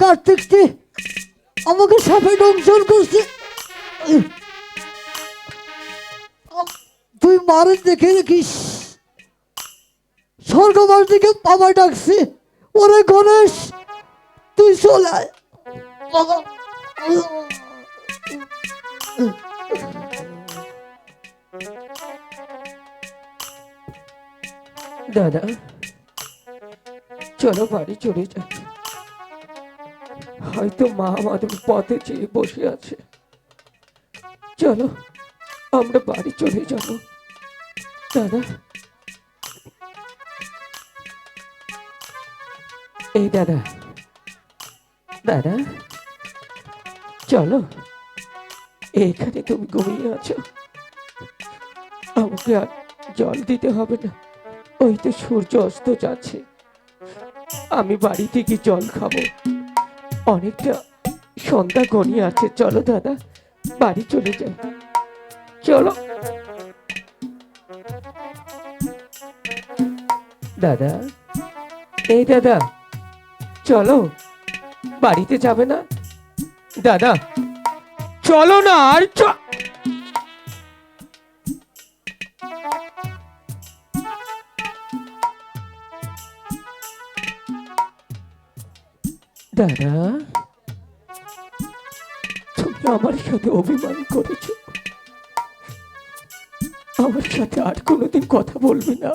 কার্তিকটি আমাকে সাপে দংশন করছে। তুই মারেন দেখে দেখিস। স্বর্গবার দিকে আমায় ডাকছে, ওরে গণেশ, তুই চলে দাদা, চলো বাড়ি চলে যাই। হয়তো মা আমাদের পথে চেয়ে বসে আছে। চলো, আমরা বাড়ি চলে যাব। দাদা। এই দাদা। দাদা। চলো এইখানে তুমি ঘুমিয়ে আছো। আমাকে আর জল দিতে হবে না। ওই তো সূর্য অস্ত যাচ্ছে। আমি বাড়ি থেকে জল খাব। অনেকটা সন্ধ্যা ঘনিয়ে আছে। চলো দাদা, বাড়ি চলে যাই। চলো। দাদা, এই দাদা, চলো। বাড়িতে যাবে না? দাদা, চলো না, আর চ- দাদা তুমি আমার সাথে অভিমান করেছ। আমার সাথে আর কোনোদিন কথা বলবে না।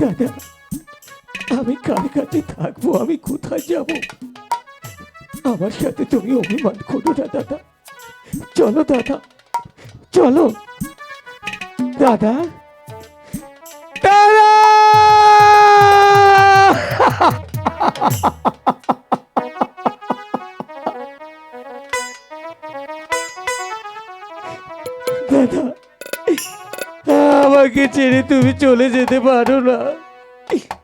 দাদা, আমি কার কাছে থাকব? আমি কোথায় যাব? আমার সাথে তুমি অভিমান করো না, দাদা। চলো দাদা। চলো। দাদা। দাদা! দাদা আমাকে ছেড়ে তুমি চলে যেতে পারো না।